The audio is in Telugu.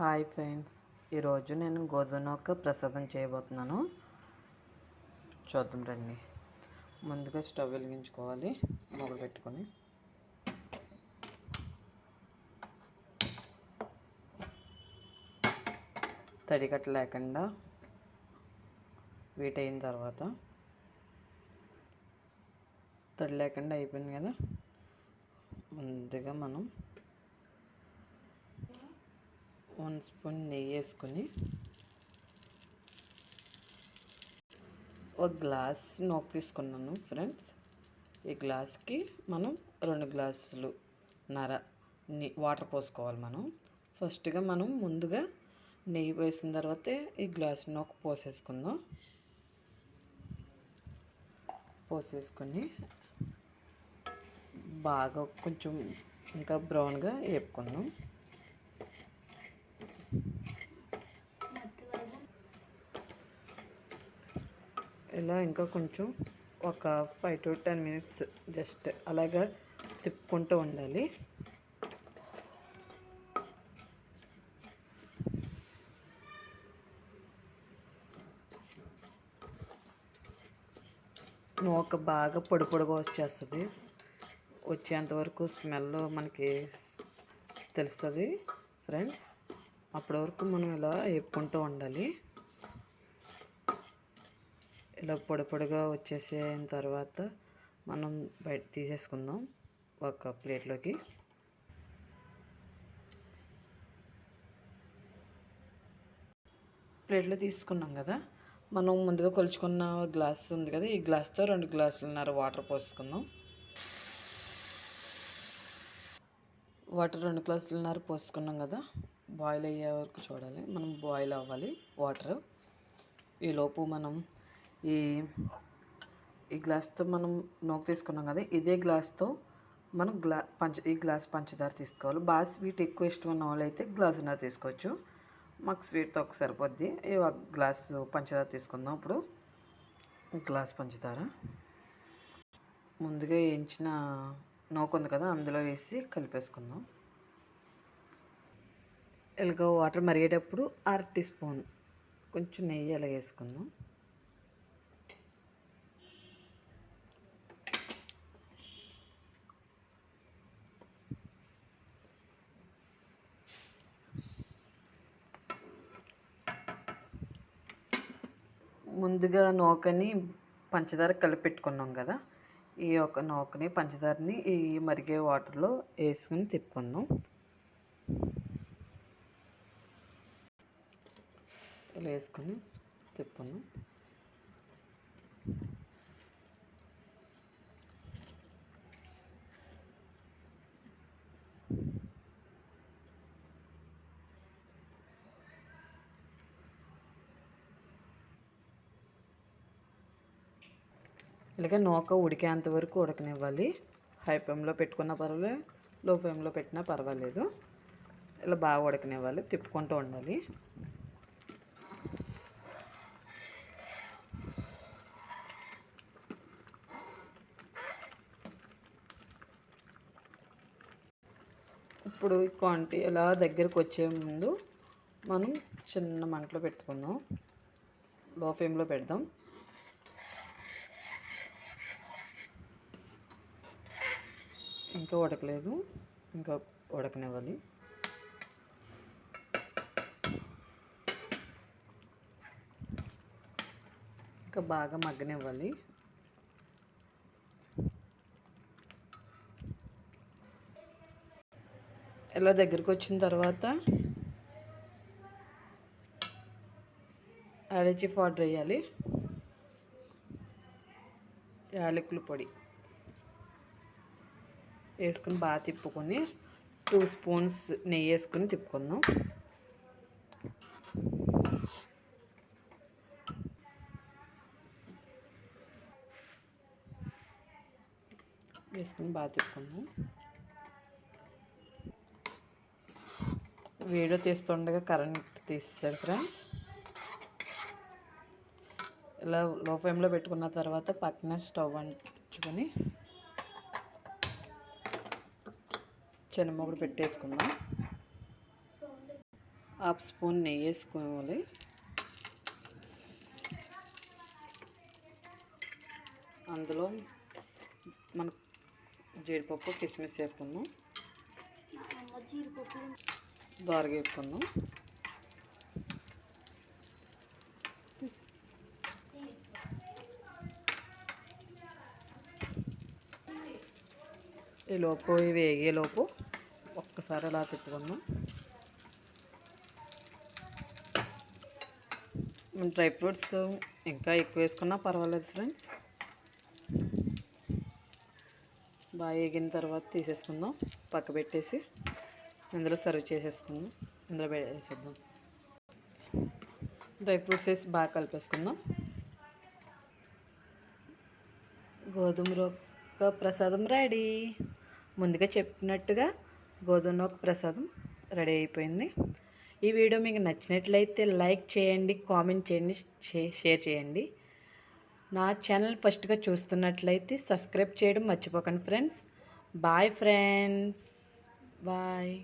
Hi friends. ఈరోజు నేను గోధుమ నూక ప్రసాదం చేయబోతున్నాను. చూద్దాం రండి. ముందుగా స్టవ్ వెలిగించుకోవాలి. మొదలు పెట్టుకొని తడికట్ట లేకుండా వీట్ అయిన తర్వాత తడి లేకుండా అయిపోయింది కదా. ముందుగా మనం వన్ స్పూన్ నెయ్యి వేసుకొని ఒక గ్లాస్ నోక్ తీసుకున్నాను ఫ్రెండ్స్. ఈ గ్లాస్కి మనం రెండు గ్లాసులు నర వాటర్ పోసుకోవాలి మనం. ఫస్ట్గా మనం ముందుగా నెయ్యి పోసిన తర్వాతే ఈ గ్లాస్ నోక్ పోసేసుకుందాం. పోసేసుకొని బాగా కొంచెం ఇంకా బ్రౌన్గా వేపుకుందాం. ఇలా ఇంకా కొంచెం ఒక five to ten minutes just అలాగా తిప్పుకుంటూ ఉండాలి. నూక బాగా పొడి పొడిగా వచ్చేస్తుంది. వచ్చేంతవరకు స్మెల్ మనకి తెలుస్తుంది ఫ్రెండ్స్ అప్పటి వరకు మనం ఇలా వేపుకుంటూ ఉండాలి. ఇలా పొడి పొడిగా వచ్చేసిన తర్వాత మనం బయట తీసేసుకుందాం ఒక ప్లేట్లోకి. ప్లేట్లో తీసుకున్నాం కదా మనం ముందుగా కొలుచుకున్న గ్లాస్ ఉంది కదా ఈ గ్లాస్తో రెండు గ్లాసులున్నర వాటర్ పోసుకుందాం. వాటర్ రెండు గ్లాసులున్నర పోసుకున్నాం కదా బాయిల్ అయ్యే వరకు చూడాలి. మనం బాయిల్ అవ్వాలి వాటర్. ఈలోపు మనం ఈ ఈ గ్లాస్తో మనం నోకు తీసుకున్నాం కదా ఇదే గ్లాస్తో మనం గ్లా పంచ ఈ గ్లాస్ పంచదార తీసుకోవాలి. బాగా స్వీట్ ఎక్కువ ఇష్టం ఉన్న వాళ్ళు అయితే గ్లాసున్నర తీసుకోవచ్చు. మాకు స్వీట్ తక్కువ సరిపోద్ది. ఈ ఒక గ్లాసు పంచదార తీసుకుందాం ఇప్పుడు. గ్లాస్ పంచదార. ముందుగా వేయించిన నోకు ఉంది కదా అందులో వేసి కలిపేసుకుందాం. ఇలాగ వాటర్ మరిగేటప్పుడు అర టీ స్పూన్ కొంచెం నెయ్యి అలా వేసుకుందాం. ముందుగా నూకని పంచదార కలిపెట్టుకున్నాం కదా ఈ యొక్క నూకని పంచదారని ఈ మరిగే వాటర్లో వేసుకుని తిప్పుకుందాం. ఇలా వేసుకొని తిప్పుకుందాం. ఇలాగే నూక ఉడికేంత వరకు ఉడకనివ్వాలి. హై ఫ్లేమ్లో పెట్టుకున్నా పర్వాలేదు. లో ఫ్లేమ్లో పెట్టినా పర్వాలేదు. ఇలా బాగా ఉడకనివ్వాలి. తిప్పుకుంటూ ఉండాలి. ఇప్పుడు క్వాంటిటీ ఇలా దగ్గరకు వచ్చే ముందు మనం చిన్న మంటలో పెట్టుకుందాం. లో ఫ్లేమ్లో పెడదాం. ఇంకా ఉడకలేదు. ఇంకా ఉడకనివ్వాలి. ఇంకా బాగా మగ్గనివ్వాలి. ఇలా దగ్గరికి వచ్చిన తర్వాత యాలచి పౌడర్ వేయాలి యాలకుల పొడి. వేసుకుని బాగా తిప్పుకొని టూ స్పూన్స్ నెయ్యి వేసుకుని తిప్పుకుందాం. వేసుకుని బాగా తిప్పుకుందాం. వీడియో తీస్తుండగా కరెంట్ తీస్తారు ఫ్రెండ్స్. ఇలా లో ఫ్లేమ్లో పెట్టుకున్న తర్వాత పక్కన స్టవ్ అంటుకొని చెనమొగుడు పెట్టేసుకుందాం. హాఫ్ స్పూన్ నెయ్యి వేసుకోవాలి. అందులో మన జీడిపప్పు కిస్మిస్ వేసుకుందాం. దోరగా వేసుకుందాం ఈ లోపు ఇవి వేగేలోపు ఒక్కసారి అలా తిప్పుకుందాం డ్రై ఫ్రూట్స్ ఇంకా ఎక్కువ వేసుకున్నా పర్వాలేదు ఫ్రెండ్స్. బాగా వేగిన తర్వాత తీసేసుకుందాం. పక్క పెట్టేసి ఇందులో సర్వ్ చేసేసుకుందాం. ఇందులో వేసేద్దాం. డ్రై ఫ్రూట్స్ వేసి బాగా కలిపేసుకుందాం. గోధుమ రొక్క ప్రసాదం రెడీ. ముందుగా చెప్పినట్టుగా గోధుమ రొక్క ప్రసాదం రెడీ అయిపోయింది. ఈ వీడియో మీకు నచ్చినట్లయితే లైక్ చేయండి కామెంట్ చేయండి షేర్ చేయండి. నా ఛానల్ ఫస్ట్గా చూస్తున్నట్లయితే సబ్స్క్రైబ్ చేయడం మర్చిపోకండి ఫ్రెండ్స్. Bye friends. బాయ్.